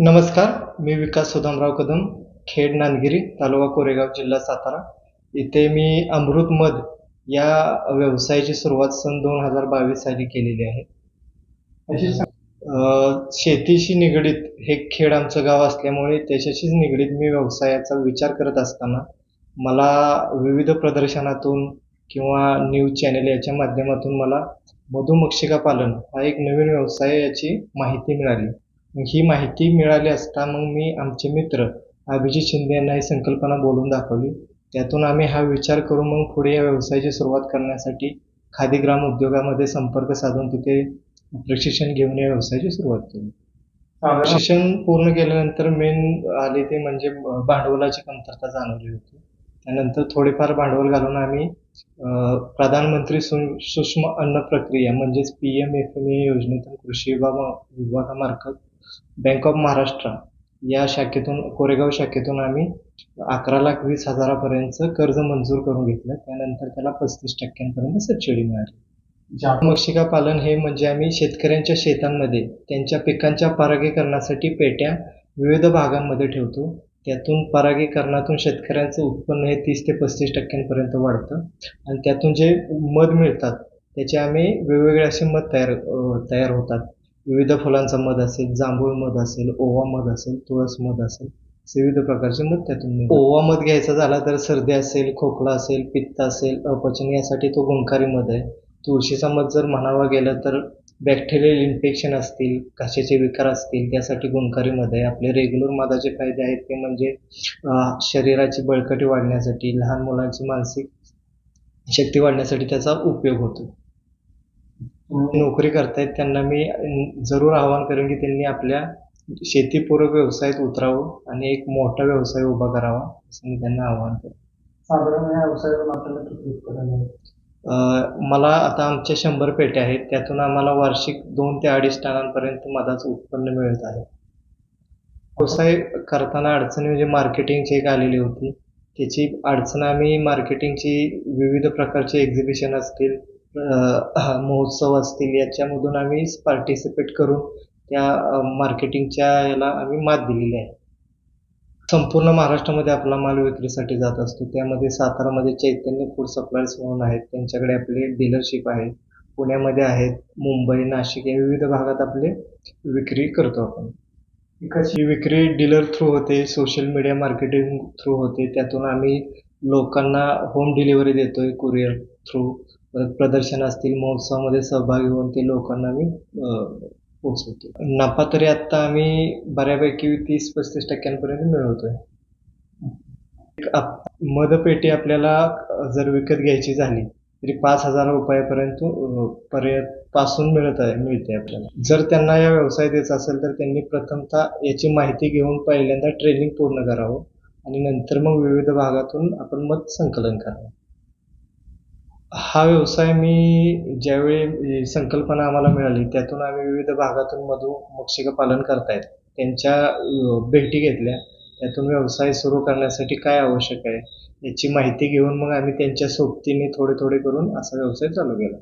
नमस्कार मी विकास सुदामराव कदम खेड नांदगिरी तालुका कोरेगाव जिल्हा सातारा. इथे मी अमृत मध या व्यवसायाची सुरुवात सन दोन हजार बावीस साली केलेली आहे. शेतीशी निगडीत हे खेड आमचं गाव असल्यामुळे त्याच्याशीच निगडीत मी व्यवसायाचा विचार करत असताना मला विविध प्रदर्शनातून किंवा न्यूज चॅनल याच्या माध्यमातून मला मधुमक्षिका पालन हा एक नवीन व्यवसाय याची माहिती मिळाली. ही माहिती मिळाली असता मग मी आमचे मित्र अभिजित शिंदे यांना ही संकल्पना बोलून दाखवली. त्यातून आम्ही हा विचार करून मग पुढे या व्यवसायाची सुरुवात करण्यासाठी खादी ग्राम उद्योगामध्ये संपर्क साधून तिथे प्रशिक्षण घेऊन या व्यवसायाची सुरुवात केली. प्रशिक्षण पूर्ण केल्यानंतर मेन आले ते म्हणजे भांडवलाची कमतरता जाणवली होती. त्यानंतर थोडेफार भांडवल घालून आम्ही प्रधानमंत्री सूक्ष्म अन्न प्रक्रिया म्हणजेच P M F M E योजनेतून कृषी विभाग विभागामार्फत बँक ऑफ महाराष्ट्र या शाखेतून कोरेगाव शाखेतून आम्ही अकरा लाख वीस हजारापर्यंतचं कर्ज मंजूर करून घेतलं. त्यानंतर त्याला पस्तीस टक्क्यांपर्यंत सबसिडी मिळाली. मक्षिका पालन हे म्हणजे आम्ही शेतकऱ्यांच्या शेतांमध्ये त्यांच्या पिकांच्या परागीकरणासाठी पेट्या विविध भागांमध्ये ठेवतो. त्यातून परागीकरणातून शेतकऱ्यांचं उत्पन्न हे तीस ते पस्तीस टक्क्यांपर्यंत वाढतं. आणि त्यातून जे मध मिळतात त्याचे आम्ही वेगवेगळे असे मध तयार तयार होतात. विविध फुलांचा मध असेल जांभूळ मध असेल ओवा मध असेल तुळस मध असेल असे विविध प्रकारचे मध त्यातून ओवा मध घ्यायचा झाला तर सर्दी असेल खोकला असेल पित्त असेल अपचन यासाठी तो गुणकारी मध आहे. तुळशीचा मध जर म्हणावा गेलं तर बॅक्टेरियल इन्फेक्शन असतील घशाचे विकार असतील त्यासाठी गुणकारी मध आहे. आपले रेग्युलर मधाचे फायदे आहेत ते म्हणजे शरीराची बळकटी वाढण्यासाठी लहान मुलांची मानसिक शक्ती वाढण्यासाठी त्याचा उपयोग होतो. नोकरी करतायत त्यांना मी जरूर आवाहन करेन की त्यांनी आपल्या शेतीपूरक व्यवसायात उतरावं आणि एक मोठा व्यवसाय उभा करावा असं मी त्यांना आवाहन करेन. साधारण या व्यवसायातून आपल्याला किती उत्पादन आहे? अं, मला आता आमच्या शंभर पेट्या आहेत त्यातून आम्हाला वार्षिक दोन ते अडीच टनांपर्यंत मधाचं उत्पन्न मिळत आहे. व्यवसाय करताना अडचणी म्हणजे मार्केटिंगची एक आलेली होती. त्याची अडचण आम्ही मार्केटिंगची विविध प्रकारचे एक्झिबिशन असतील महोत्सव असतील याच्यामधून आम्ही पार्टिसिपेट करून त्या मार्केटिंगच्या याला आम्ही मात दिलेली आहे. संपूर्ण महाराष्ट्रामध्ये आपला माल विक्रीसाठी जात असतो. त्यामध्ये सातारामध्ये चैतन्य फूड सप्लायर्स म्हणून आहेत. त्यांच्याकडे आपले डीलरशिप आहेत. पुण्यामध्ये आहेत. मुंबई नाशिक या विविध भागात आपले विक्री करतो आपण. ही विक्री डीलर थ्रू होते सोशल मीडिया मार्केटिंग थ्रू होते त्यातून आम्ही लोकांना होम डिलिव्हरी देतोय कुरिअर थ्रू परत प्रदर्शन असतील महोत्सवामध्ये सहभागी होऊन ते लोकांना मी पोचवतो नफा तरी आत्ता आम्ही बऱ्यापैकी तीस पस्तीस टक्क्यांपर्यंत मिळवतोय. आप- मदपेटी आपल्याला जर विकत घ्यायची झाली तरी पाच हजार रुपयापर्यंत पर्यंत पासून मिळत आहे मिळते आपल्याला. जर त्यांना या व्यवसाय द्यायचा असेल तर त्यांनी प्रथमतः याची माहिती घेऊन पहिल्यांदा ट्रेनिंग पूर्ण करावं आणि नंतर मग विविध भागातून आपण मत संकलन करावं. हा व्यवसाय मी ज्यावेळी संकल्पना आम्हाला मिळाली त्यातून आम्ही विविध भागातून मधु मक्षिका पालन करतायत. त्यांच्या भेटी घेतल्या. त्यातून व्यवसाय सुरू करण्यासाठी काय आवश्यक आहे याची माहिती घेऊन मग आम्ही त्यांच्या सोबतीने थोडे थोडे करून असा व्यवसाय चालू केला.